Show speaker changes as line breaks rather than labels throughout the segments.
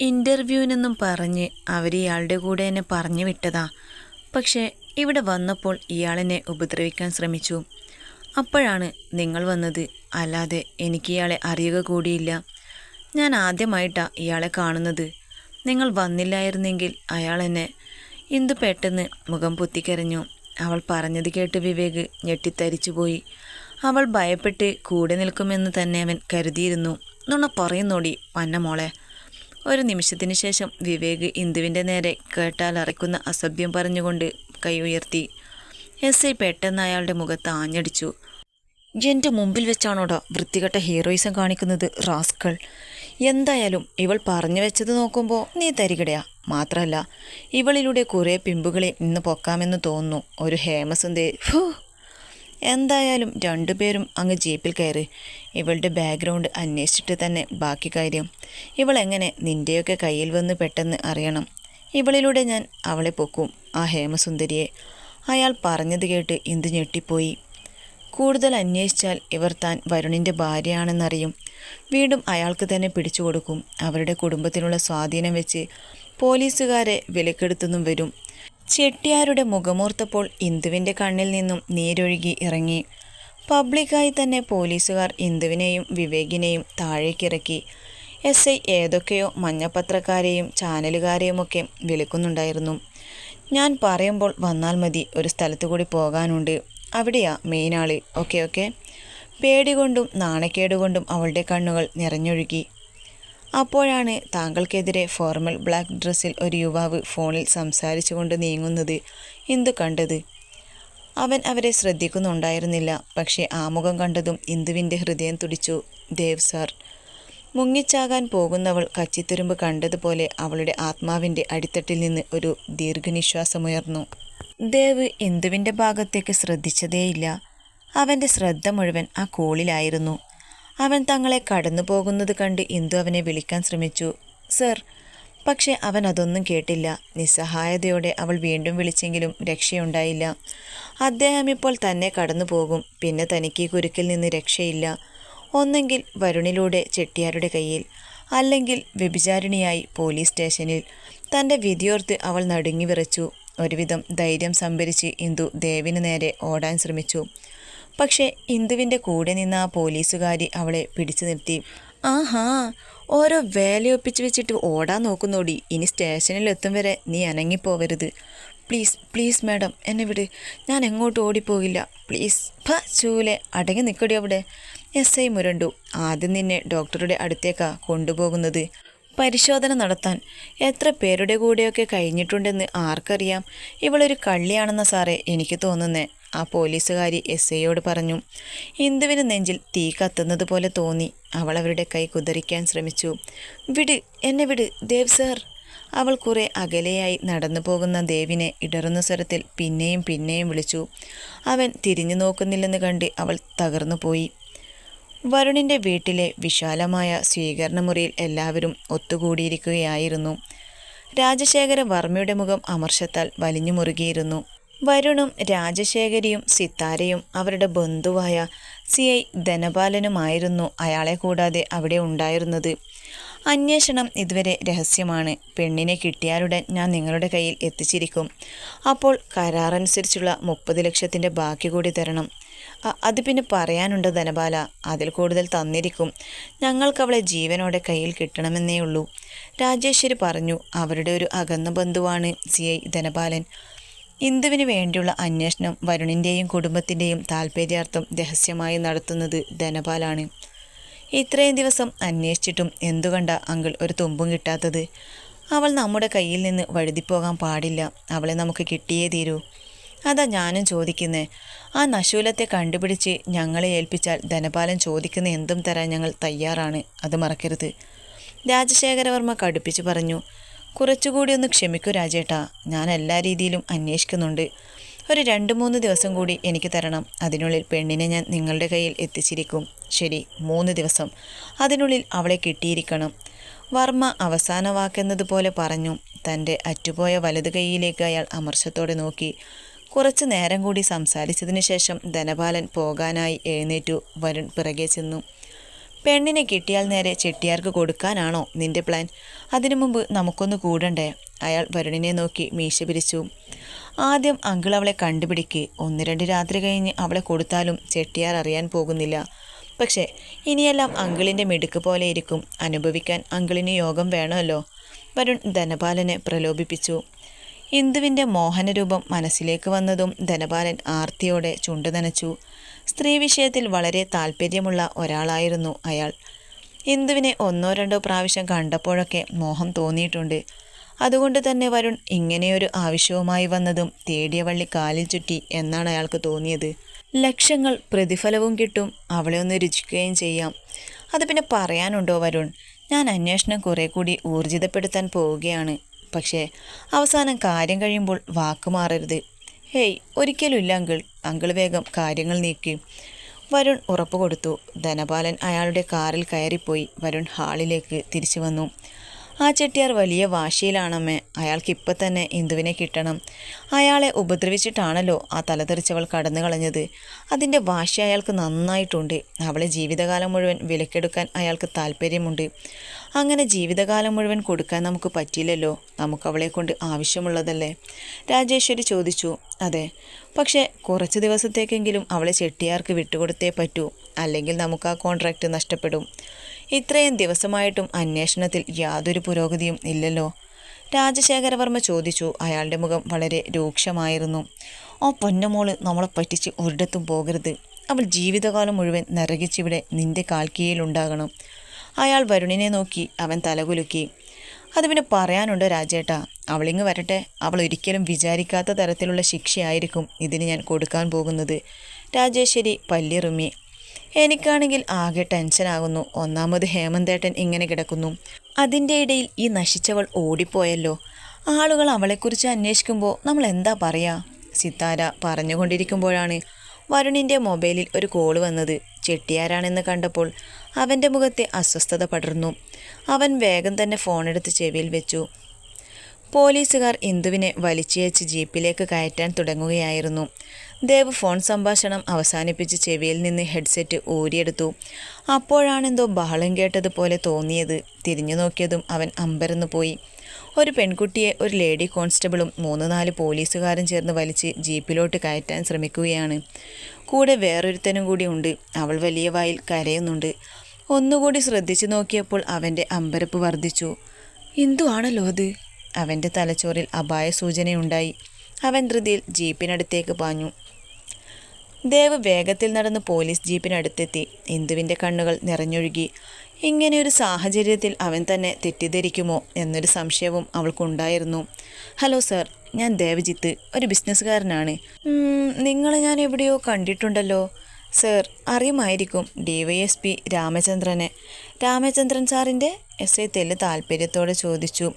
ഇന്റർവ്യൂവിനെന്നും പറഞ്ഞ് അവർ ഇയാളുടെ കൂടെ എന്നെ പറഞ്ഞു വിട്ടതാ. പക്ഷേ ഇവിടെ വന്നപ്പോൾ ഇയാളെന്നെ ഉപദ്രവിക്കാൻ ശ്രമിച്ചു. അപ്പോഴാണ് നിങ്ങൾ വന്നത്. അല്ലാതെ എനിക്ക് ഇയാളെ അറിയുക കൂടിയില്ല. ഞാൻ ആദ്യമായിട്ടാണ് ഇയാളെ കാണുന്നത്. നിങ്ങൾ വന്നില്ലായിരുന്നെങ്കിൽ അയാൾ എന്നെ ഇന്ത് പെട്ടെന്ന് മുഖം പൊത്തിക്കരഞ്ഞു? അവൾ പറഞ്ഞത് കേട്ട് വിവേക് ഞെട്ടിത്തരിച്ചുപോയി അവൾ ഭയപ്പെട്ട് കൂടെ നിൽക്കുമെന്ന് തന്നെ അവൻ കരുതിയിരുന്നു. നുണ പറയുന്നോടി പന്ന മോളെ. ഒരു നിമിഷത്തിന് ശേഷം വിവേക് ഇന്ദുവിന്റെ നേരെ കേട്ടാൽ അറയ്ക്കുന്ന അസഭ്യം പറഞ്ഞുകൊണ്ട് കൈ ഉയർത്തി. എസ് ഐ പെട്ടെന്ന് അയാളുടെ മുഖത്ത് ആഞ്ഞടിച്ചു. എന്റെ മുമ്പിൽ വെച്ചാണോടാ വൃത്തികെട്ട ഹീറോയിസം കാണിക്കുന്നത് റാസ്കൾ എന്തായാലും ഇവൾ പറഞ്ഞു വെച്ചത് നോക്കുമ്പോൾ നീ തരികിടയാ. മാത്രമല്ല ഇവളിലൂടെ കുറേ പിമ്പുകളെ ഇന്ന് പൊക്കാമെന്ന് തോന്നുന്നു. ഒരു ഹേമസുന്ദേ. ഫൂ എന്തായാലും രണ്ടുപേരും അങ്ങ് ജീപ്പിൽ കയറി. ഇവളുടെ ബാക്ക്ഗ്രൗണ്ട് അന്വേഷിച്ചിട്ട് തന്നെ ബാക്കി കാര്യം. ഇവൾ എങ്ങനെ നിന്റെയൊക്കെ കയ്യിൽ വന്ന് പെട്ടെന്ന് അറിയണം. ഇവളിലൂടെ ഞാൻ അവളെ പൊക്കും ആ ഹേമസുന്ദരിയെ. അയാൾ പറഞ്ഞത് കേട്ട് ഇന്ദു ഞെട്ടിപ്പോയി. കൂടുതൽ അന്വേഷിച്ചാൽ ഇവർ താൻ വരുണിന്റെ ഭാര്യയാണെന്നറിയും. വീണ്ടും അയാൾക്ക് തന്നെ പിടിച്ചു കൊടുക്കും അവരുടെ കുടുംബത്തിനുള്ള സ്വാധീനം വെച്ച് പോലീസുകാരെ വിലക്കെടുത്തെന്നും വരും. ചെട്ടിയാരുടെ മുഖമൂർത്തപ്പോൾ ഇന്ദുവിന്റെ കണ്ണിൽ നിന്നും നീരൊഴുകി ഇറങ്ങി. പബ്ലിക്കായി തന്നെ പോലീസുകാർ ഇന്ദുവിനെയും വിവേകിനെയും താഴേക്കിറക്കി. എസ് ഐ ഏതൊക്കെയോ മഞ്ഞപ്പത്രക്കാരെയും ചാനലുകാരെയുമൊക്കെ വിളിക്കുന്നുണ്ടായിരുന്നു. ഞാൻ പറയുമ്പോൾ വന്നാൽ മതി ഒരു സ്ഥലത്തു കൂടി പോകാനുണ്ട്. അവിടെയാ മെയിൻ ഓക്കെ ഓക്കെ. പേടികൊണ്ടും നാണക്കേടുകൊണ്ടും നാണക്കേട് കൊണ്ടും അവളുടെ കണ്ണുകൾ നിറഞ്ഞൊഴുകി. അപ്പോഴാണ് താങ്കൾക്കെതിരെ ഫോർമൽ ബ്ലാക്ക് ഡ്രസ്സിൽ ഒരു യുവാവ് ഫോണിൽ സംസാരിച്ചുകൊണ്ട് നീങ്ങുന്നത്. ഇന്ദു കണ്ടത്? അവൻ അവരെ ശ്രദ്ധിക്കുന്നുണ്ടായിരുന്നില്ല. പക്ഷേ ആമുഖം കണ്ടതും ഇന്ദുവിന്റെ ഹൃദയം തുടിച്ചു. ദേവ് സാർ മുങ്ങിച്ചാകാൻ പോകുന്നവൾ കച്ചിത്തുരുമ്പ് കണ്ടതുപോലെ അവളുടെ ആത്മാവിന്റെ അടിത്തട്ടിൽ നിന്ന് ഒരു ദീർഘനിശ്വാസമുയർന്നു. ദേവ് ഇന്ദുവിന്റെ ഭാഗത്തേക്ക് ശ്രദ്ധിച്ചതേയില്ല. അവന്റെ ശ്രദ്ധ മുഴുവൻ ആ കോളിലായിരുന്നു. അവൻ തങ്ങളെ കടന്നു പോകുന്നത് കണ്ട് ഇന്ദു അവനെ വിളിക്കാൻ ശ്രമിച്ചു. സർ പക്ഷേ അവൻ അതൊന്നും കേട്ടില്ല. നിസ്സഹായതയോടെ അവൾ വീണ്ടും വിളിച്ചെങ്കിലും രക്ഷയുണ്ടായില്ല. അദ്ദേഹം ഇപ്പോൾ തന്നെ കടന്നു പോകും. പിന്നെ തനിക്ക് കുരുക്കിൽ നിന്ന് രക്ഷയില്ല. ഒന്നെങ്കിൽ വരുണിലൂടെ ചെട്ടിയാരുടെ കയ്യിൽ അല്ലെങ്കിൽ വ്യഭിചാരിണിയായി പോലീസ് സ്റ്റേഷനിൽ. തന്റെ വിധിയോർത്ത് അവൾ നടുങ്ങി വിറച്ചു. ഒരുവിധം ധൈര്യം സംഭരിച്ച് ഇന്ദു ദേവിന് നേരെ ഓടാൻ ശ്രമിച്ചു. പക്ഷേ ഇന്ദുവിന്റെ കൂടെ നിന്ന ആ പോലീസുകാരി അവളെ പിടിച്ചു നിർത്തി. ആഹാ ഓരോ വേലയൊപ്പിച്ച് വെച്ചിട്ട് ഓടാൻ നോക്കുന്നോടി. ഇനി സ്റ്റേഷനിൽ എത്തും വരെ നീ അനങ്ങിപ്പോവരുത്. പ്ലീസ് പ്ലീസ് മാഡം എന്നെ വിട്. ഞാൻ എങ്ങോട്ട് ഓടിപ്പോകില്ല. പ്ലീസ് ഭ ചൂലെ അടങ്ങി നിൽക്കടി അവിടെ. എസ് ഐ മുരണ്ടു. ആദ്യം നിന്നെ ഡോക്ടറുടെ അടുത്തേക്കാ കൊണ്ടുപോകുന്നത്. പരിശോധന നടത്താൻ. എത്ര പേരുടെ കൂടെയൊക്കെ കഴിഞ്ഞിട്ടുണ്ടെന്ന് ആർക്കറിയാം? ഇവളൊരു കള്ളിയാണെന്ന സാറേ എനിക്ക് തോന്നുന്നേ. ആ പോലീസുകാരി എസ് ഐയോട് പറഞ്ഞു ഇന്ദുവിന് നെഞ്ചിൽ തീ കത്തുന്നത് പോലെ തോന്നി? അവൾ അവരുടെ കൈ കുതിരിക്കാൻ ശ്രമിച്ചു. വിട് എന്നെ വിട് ദേവ് സർ. അവൾ കുറെ അകലെയായി നടന്നു പോകുന്ന ദേവിനെ ഇടറുന്ന സ്വരത്തിൽ പിന്നെയും പിന്നെയും വിളിച്ചു. അവൻ തിരിഞ്ഞു നോക്കുന്നില്ലെന്ന് കണ്ട് അവൾ തകർന്നു പോയി. വരുണിന്റെ വീട്ടിലെ വിശാലമായ സ്വീകരണ മുറിയിൽ എല്ലാവരും ഒത്തുകൂടിയിരിക്കുകയായിരുന്നു. രാജശേഖര വർമ്മയുടെ മുഖം അമർഷത്താൽ വലിഞ്ഞു മുറുകിയിരുന്നു വരുണും രാജശേഖരിയും സിത്താരയും അവരുടെ ബന്ധുവായ സി ഐ ധനപാലനുമായിരുന്നു അയാളെ കൂടാതെ അവിടെ ഉണ്ടായിരുന്നത്. അന്വേഷണം ഇതുവരെ രഹസ്യമാണ്. പെണ്ണിനെ കിട്ടിയാലുടൻ ഞാൻ നിങ്ങളുടെ കയ്യിൽ എത്തിച്ചിരിക്കും. അപ്പോൾ കരാറനുസരിച്ചുള്ള മുപ്പത് ലക്ഷത്തിന്റെ ബാക്കി കൂടി തരണം. അത് പിന്നെ പറയാനുണ്ട് ധനപാല. അതിൽ കൂടുതൽ തന്നിരിക്കും. ഞങ്ങൾക്ക് അവളെ ജീവനോടെ കയ്യിൽ കിട്ടണമെന്നേ ഉള്ളൂ. രാജേശ്വരി പറഞ്ഞു അവരുടെ ഒരു അകന്ന ബന്ധുവാണ് സി ഐ ധനപാലൻ. ഇന്ദുവിന് വേണ്ടിയുള്ള അന്വേഷണം വരുണിന്റെയും കുടുംബത്തിന്റെയും താല്പര്യാർത്ഥം രഹസ്യമായി നടത്തുന്നത് ധനപാലാണ്. ഇത്രയും ദിവസം അന്വേഷിച്ചിട്ടും എന്തുകണ്ട അങ്കിൾ ഒരു തുമ്പും കിട്ടാത്തത്? അവൾ നമ്മുടെ കയ്യിൽ നിന്ന് വഴുതിപ്പോകാൻ പാടില്ല. അവളെ നമുക്ക് കിട്ടിയേ തീരൂ. അതാ ഞാനും ചോദിക്കുന്നേ. ആ നശൂലത്തെ കണ്ടുപിടിച്ച് ഞങ്ങളെ ഏൽപ്പിച്ചാൽ ധനപാലൻ ചോദിക്കുന്ന എന്തും തരാൻ ഞങ്ങൾ തയ്യാറാണ്. അത് മറക്കരുത്. രാജശേഖരവർമ്മ കടുപ്പിച്ചു പറഞ്ഞു. കുറച്ചുകൂടി ഒന്ന് ക്ഷമിക്കൂ രാജേട്ടാ. ഞാൻ എല്ലാ രീതിയിലും അന്വേഷിക്കുന്നുണ്ട്. ഒരു രണ്ട് മൂന്ന് ദിവസം കൂടി എനിക്ക് തരണം. അതിനുള്ളിൽ പെണ്ണിനെ ഞാൻ നിങ്ങളുടെ കയ്യിൽ എത്തിച്ചിരിക്കും. ശരി മൂന്ന് ദിവസം. അതിനുള്ളിൽ അവളെ കിട്ടിയിരിക്കണം. വർമ്മ അവസാന വാക്കെന്നതുപോലെ പറഞ്ഞു. തന്റെ അറ്റുപോയ വലതു കൈയിലേക്ക് അയാൾ അമർഷത്തോടെ നോക്കി. കുറച്ച് നേരം കൂടി സംസാരിച്ചതിനു ശേഷം ധനപാലൻ പോകാനായി എഴുന്നേറ്റു. വരുൺ പിറകെ ചെന്നു. പെണ്ണിനെ കിട്ടിയാൽ നേരെ ചെട്ടിയാർക്ക് കൊടുക്കാനാണോ നിന്റെ പ്ലാൻ? അതിനു മുമ്പ് നമുക്കൊന്ന് കൂടണ്ടേ? അയാൾ വരുണിനെ നോക്കി മീശ പിരിച്ചു. ആദ്യം അങ്കിൾ അവളെ കണ്ടുപിടിക്ക്. ഒന്ന് രണ്ട് രാത്രി കഴിഞ്ഞ് അവളെ കൊടുത്താലും ചെട്ടിയാർ അറിയാൻ പോകുന്നില്ല. പക്ഷേ ഇനിയെല്ലാം അങ്കിളിന്റെ മിടുക്ക് പോലെ ഇരിക്കും. അനുഭവിക്കാൻ അങ്കിളിന് യോഗം വേണമല്ലോ. വരുൺ ധനപാലനെ പ്രലോഭിപ്പിച്ചു. ഇന്ദുവിന്റെ മോഹനരൂപം മനസ്സിലേക്ക് വന്നതും ധനപാലൻ ആർത്തിയോടെ ചുണ്ടുനനച്ചു. സ്ത്രീ വിഷയത്തിൽ വളരെ താല്പര്യമുള്ള ഒരാളായിരുന്നു അയാൾ. ഇന്ദുവിനെ ഒന്നോ രണ്ടോ പ്രാവശ്യം കണ്ടപ്പോഴൊക്കെ മോഹം തോന്നിയിട്ടുണ്ട്. അതുകൊണ്ട് തന്നെ വരുൺ ഇങ്ങനെയൊരു ആവശ്യവുമായി വന്നതും തേടിയ വള്ളി കാലിൽ ചുറ്റി എന്നാണ് അയാൾക്ക് തോന്നിയത്. ലക്ഷങ്ങൾ പ്രതിഫലവും കിട്ടും അവളെ ഒന്ന് രുചിക്കുകയും ചെയ്യാം. അത് പിന്നെ പറയാനുണ്ടോ വരുൺ? ഞാൻ അന്വേഷണം കുറെ കൂടി ഊർജിതപ്പെടുത്താൻ പോവുകയാണ്. പക്ഷേ അവസാനം കാര്യം കഴിയുമ്പോൾ വാക്ക് മാറരുത്. ഹേയ് ഒരിക്കലും ഇല്ല അങ്കിൾ. അങ്കിൾ വേഗം കാര്യങ്ങൾ നീക്കി. വരുൺ ഉറപ്പ് കൊടുത്തു. ധനപാലൻ അയാളുടെ കാറിൽ കയറിപ്പോയി. വരുൺ ഹാളിലേക്ക് തിരിച്ചു വന്നു. ആ ചെട്ടിയാർ വലിയ വാശിയിലാണമ്മേ. അയാൾക്ക് ഇപ്പം തന്നെ ഇന്ദുവിനെ കിട്ടണം. അയാളെ ഉപദ്രവിച്ചിട്ടാണല്ലോ ആ തലതെറിച്ചവൾ കടന്നു കളഞ്ഞത്. അതിന്റെ വാശി അയാൾക്ക് നന്നായിട്ടുണ്ട്. അവളെ ജീവിതകാലം മുഴുവൻ വിലക്കെടുക്കാൻ അയാൾക്ക് താല്പര്യമുണ്ട്. അങ്ങനെ ജീവിതകാലം മുഴുവൻ കൊടുക്കാൻ നമുക്ക് പറ്റില്ലല്ലോ നമുക്ക് അവളെ കൊണ്ട് ആവശ്യമുള്ളതല്ലേ? രാജേശ്വരി ചോദിച്ചു. അതെ. പക്ഷേ കുറച്ച് ദിവസത്തേക്കെങ്കിലും അവളെ ചെട്ടിയാർക്ക് വിട്ടുകൊടുത്തേ പറ്റൂ. അല്ലെങ്കിൽ നമുക്ക് ആ കോൺട്രാക്റ്റ് നഷ്ടപ്പെടും. ഇത്രയും ദിവസമായിട്ടും അന്വേഷണത്തിൽ യാതൊരു പുരോഗതിയും ഇല്ലല്ലോ. രാജശേഖരവർമ്മ ചോദിച്ചു. അയാളുടെ മുഖം വളരെ രൂക്ഷമായിരുന്നു. ആ പൊന്നമോൾ നമ്മളെ പറ്റിച്ച് ഒരിടത്തും പോകരുത്. അവൾ ജീവിതകാലം മുഴുവൻ നരകിച്ചിവിടെ നിന്റെ കാൽക്കീഴിലുണ്ടാകണം. അയാൾ വരുണിനെ നോക്കി അവൻ തലകുലുക്കി. അത് പിന്നെ പറയാനുണ്ട് രാജേട്ടാ? അവളിങ്ങ് വരട്ടെ. അവൾ ഒരിക്കലും വിചാരിക്കാത്ത തരത്തിലുള്ള ശിക്ഷയായിരിക്കും ഇതിന് ഞാൻ കൊടുക്കാൻ പോകുന്നത്. രാജേശ്വരി പല്ലിറുമി എനിക്കാണെങ്കിൽ ആകെ ടെൻഷനാകുന്നു ഒന്നാമത് ഹേമന്തേട്ടൻ ഇങ്ങനെ കിടക്കുന്നു. അതിന്റെ ഇടയിൽ ഈ നശിച്ചവൾ ഓടിപ്പോയല്ലോ. ആളുകൾ അവളെക്കുറിച്ച് അന്വേഷിക്കുമ്പോൾ നമ്മൾ എന്താ പറയുക സിത്താര പറഞ്ഞുകൊണ്ടിരിക്കുമ്പോഴാണ് വരുണിന്റെ മൊബൈലിൽ ഒരു കോൾ വന്നത്. ചെട്ടിയാരാണെന്ന് കണ്ടപ്പോൾ അവന്റെ മുഖത്തെ അസ്വസ്ഥത പടർന്നു. അവൻ വേഗം തന്നെ ഫോണെടുത്ത് ചെവിയിൽ വെച്ചു. പോലീസുകാർ ഇന്ദുവിനെ വലിച്ചയച്ച് ജീപ്പിലേക്ക് കയറ്റാൻ തുടങ്ങുകയായിരുന്നു. ദേവ് ഫോൺ സംഭാഷണം അവസാനിപ്പിച്ച് ചെവിയിൽ നിന്ന് ഹെഡ്സെറ്റ് ഊരിയെടുത്തു. അപ്പോഴാണെന്തോ ബഹളം കേട്ടതുപോലെ തോന്നിയത്. തിരിഞ്ഞു നോക്കിയതും അവൻ അമ്പരന്നു പോയി ഒരു പെൺകുട്ടിയെ ഒരു ലേഡി കോൺസ്റ്റബിളും മൂന്ന് നാല് പോലീസുകാരും ചേർന്ന് വലിച്ച് ജീപ്പിലോട്ട് കയറ്റാൻ ശ്രമിക്കുകയാണ്. കൂടെ വേറൊരുത്തനും കൂടി ഉണ്ട്. അവൾ വലിയ വായിൽ കരയുന്നുണ്ട്. ഒന്നുകൂടി ശ്രദ്ധിച്ചു നോക്കിയപ്പോൾ അവന്റെ അമ്പരപ്പ് വർദ്ധിച്ചു. എന്തുവാണല്ലോ അത്? അവന്റെ തലച്ചോറിൽ അപായ സൂചനയുണ്ടായി. അവൻ ധൃതിയിൽ ജീപ്പിനടുത്തേക്ക് പാഞ്ഞു. ദേവ് വേഗത്തിൽ നടന്ന് പോലീസ് ജീപ്പിനടുത്തെത്തി. ഇന്ദുവിന്റെ കണ്ണുകൾ നിറഞ്ഞൊഴുകി. ഇങ്ങനെയൊരു സാഹചര്യത്തിൽ അവൻ തന്നെ തെറ്റിദ്ധരിക്കുമോ എന്നൊരു സംശയവും അവൾക്കുണ്ടായിരുന്നു. ഹലോ സർ ഞാൻ ദേവജിത്ത് ഒരു ബിസിനസ്സുകാരനാണ്. നിങ്ങളെ ഞാൻ എവിടെയോ കണ്ടിട്ടുണ്ടല്ലോ. സർ അറിയുമായിരിക്കും ഡി വൈ എസ് പി രാമചന്ദ്രനെ. രാമചന്ദ്രൻ സാറിന്റെ എസ് ഐ തെല്ല് താല്പര്യത്തോടെ ചോദിച്ചു.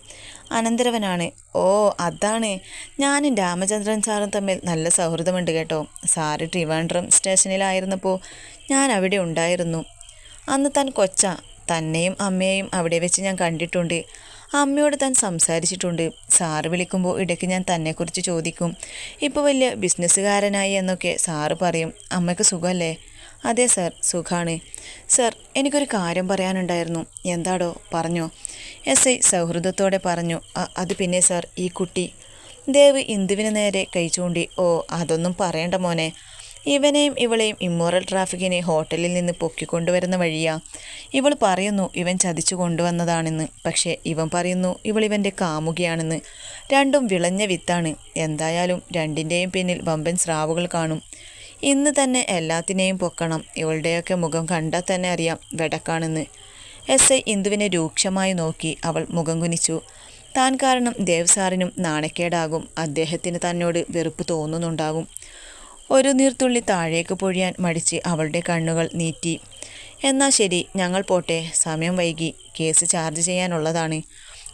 അനന്തരവനാണ്. ഓ അതാണ്. ഞാനും രാമചന്ദ്രൻ സാറും തമ്മിൽ നല്ല സൗഹൃദമുണ്ട് കേട്ടോ. സാറ് ട്രിവാൻഡ്രം സ്റ്റേഷനിലായിരുന്നപ്പോൾ ഞാൻ അവിടെ ഉണ്ടായിരുന്നു. അന്ന് താൻ കൊച്ച. തന്നെയും അമ്മയെയും അവിടെ വെച്ച് ഞാൻ കണ്ടിട്ടുണ്ട്. അമ്മയോട് താൻ സംസാരിച്ചിട്ടുണ്ട്. സാറ് വിളിക്കുമ്പോൾ ഇടയ്ക്ക് ഞാൻ തന്നെക്കുറിച്ച് ചോദിക്കും. ഇപ്പോൾ വലിയ ബിസിനസ്സുകാരനായി എന്നൊക്കെ സാറ് പറയും. അമ്മയ്ക്ക് സുഖമല്ലേ അതെ സർ സുഖാണ്. സർ എനിക്കൊരു കാര്യം പറയാനുണ്ടായിരുന്നു. എന്താടോ? പറഞ്ഞോ. എസ് ഐ സൗഹൃദത്തോടെ പറഞ്ഞു. അത് പിന്നെ സർ ഈ കുട്ടി. ദേവ് ഇന്ദുവിന് നേരെ കൈ ചൂണ്ടി ഓ അതൊന്നും പറയണ്ട മോനെ. ഇവനെയും ഇവളെയും ഇമ്മോറൽ ട്രാഫിക്കിനെ ഹോട്ടലിൽ നിന്ന് പൊക്കിക്കൊണ്ടുവരുന്ന വഴിയാ. ഇവൾ പറയുന്നു ഇവൻ ചതിച്ചു കൊണ്ടുവന്നതാണെന്ന്. പക്ഷേ ഇവൻ പറയുന്നു ഇവൾ ഇവന്റെ കാമുകിയാണെന്ന്. രണ്ടും വിളഞ്ഞ വിത്താണ്. എന്തായാലും രണ്ടിന്റെയും പിന്നിൽ വമ്പൻ സ്രാവുകൾ കാണും. ഇന്ന് തന്നെ എല്ലാത്തിനെയും പൊക്കണം. ഇവളുടെയൊക്കെ മുഖം കണ്ടാൽ തന്നെ അറിയാം വെടക്കാണെന്ന്. എസ് ഐ ഇന്ദുവിനെ രൂക്ഷമായി നോക്കി അവൾ മുഖം കുനിച്ചു. താൻ കാരണം ദേവ് സാറിനും നാണക്കേടാകും. അദ്ദേഹത്തിന് തന്നോട് വെറുപ്പ് തോന്നുന്നുണ്ടാകും. ഒരു നീർത്തുള്ളി താഴേക്ക് പൊഴിയാൻ മടിച്ച് അവളുടെ കണ്ണുകൾ നീറ്റി. എന്നാൽ ശരി ഞങ്ങൾ പോട്ടെ. സമയം വൈകി. കേസ് ചാർജ് ചെയ്യാനുള്ളതാണ്.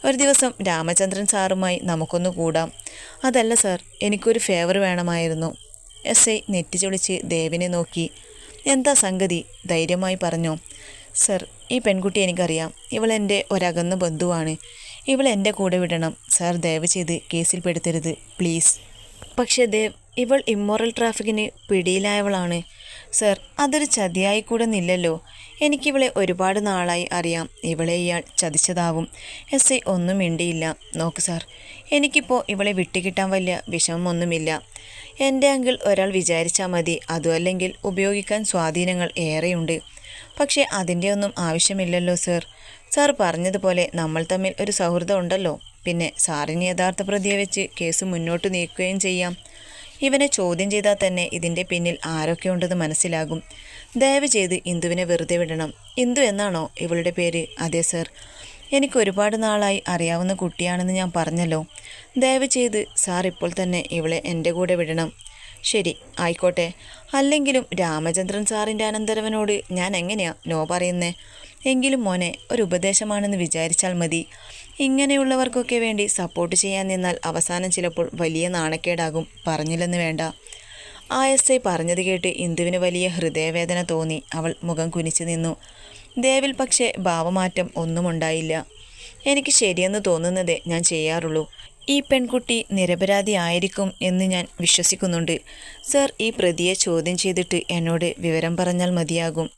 ഒരു ദിവസം രാമചന്ദ്രൻ സാറുമായി നമുക്കൊന്ന് കൂടാം. അതല്ല സാർ. എനിക്കൊരു ഫേവർ വേണമായിരുന്നു. എസ് ഐ നെറ്റിച്ചൊളിച്ച് ദേവിനെ നോക്കി. എന്താ സംഗതി? ധൈര്യമായി പറഞ്ഞു. സർ ഈ പെൺകുട്ടി എനിക്കറിയാം. ഇവളെന്റെ ഒരകന്ന ബന്ധുവാണ്. ഇവളെന്റെ കൂടെ വിടണം. സാർ ദയവ് ചെയ്ത് കേസിൽ പെടുത്തരുത്. പ്ലീസ്. പക്ഷേ ദേവ് ഇവൾ ഇമ്മോറൽ ട്രാഫിക്കിന് പിടിയിലായവളാണ്. സർ അതൊരു ചതിയായി കൂടെ നില്ലല്ലോ. എനിക്കിവളെ ഒരുപാട് നാളായി അറിയാം. ഇവളെ ഇയാൾ ചതിച്ചതാവും. എസ് ഐ ഒന്നും മിണ്ടിയില്ല. നോക്ക് സാർ എനിക്കിപ്പോൾ ഇവളെ വിട്ടുകിട്ടാൻ വലിയ വിഷമമൊന്നുമില്ല. എന്റെ അങ്കിൾ ഒരാൾ വിചാരിച്ചാൽ മതി. അതുമല്ലെങ്കിൽ ഉപയോഗിക്കാൻ സ്വാധീനങ്ങൾ ഏറെയുണ്ട്. പക്ഷേ അതിന്റെ ഒന്നും ആവശ്യമില്ലല്ലോ സർ. സാർ പറഞ്ഞതുപോലെ നമ്മൾ തമ്മിൽ ഒരു സൗഹൃദം ഉണ്ടല്ലോ. പിന്നെ സാറിന് യഥാർത്ഥ പ്രതിയെ വെച്ച് കേസ് മുന്നോട്ട് നീക്കുകയും ചെയ്യാം. ഇവനെ ചോദ്യം ചെയ്താൽ തന്നെ ഇതിന്റെ പിന്നിൽ ആരൊക്കെ ഉണ്ടെന്ന് മനസ്സിലാകും. ദയവ് ചെയ്ത് ഇന്ദുവിനെ വെറുതെ വിടണം. ഇന്ദു എന്നാണോ ഇവളുടെ പേര്? അതെ സർ. എനിക്ക് ഒരുപാട് നാളായി അറിയാവുന്ന കുട്ടിയാണെന്ന് ഞാൻ പറഞ്ഞല്ലോ. ദയവ് ചെയ്ത് സാർ ഇപ്പോൾ തന്നെ ഇവളെ എന്റെ കൂടെ വിടണം. ശരി ആയിക്കോട്ടെ. അല്ലെങ്കിലും രാമചന്ദ്രൻ സാറിന്റെ അനന്തരവനോട് ഞാൻ എങ്ങനെയാ നോ പറയുന്നേ? എങ്കിലും മോനെ ഒരു ഉപദേശമാണെന്ന് വിചാരിച്ചാൽ മതി. ഇങ്ങനെയുള്ളവർക്കൊക്കെ വേണ്ടി സപ്പോർട്ട് ചെയ്യാൻ നിന്നാൽ അവസാനം ചിലപ്പോൾ വലിയ നാണക്കേടാകും. പറഞ്ഞില്ലെന്ന് വേണ്ട. ആ എസ് ഐ പറഞ്ഞത് കേട്ട് ഇന്ദുവിന് വലിയ ഹൃദയവേദന തോന്നി. അവൾ മുഖം കുനിച്ചു നിന്നു. ദേവിൽ പക്ഷേ ഭാവമാറ്റം ഒന്നുമുണ്ടായില്ല. എനിക്ക് ശരിയെന്ന് തോന്നുന്നതേ ഞാൻ ചെയ്യാറുള്ളൂ. ഈ പെൺകുട്ടി നിരപരാധി ആയിരിക്കും എന്ന് ഞാൻ വിശ്വസിക്കുന്നുണ്ട്. സർ ഈ പ്രതിയെ ചോദ്യം ചെയ്തിട്ട് എന്നോട് വിവരം പറഞ്ഞാൽ മതിയാകും.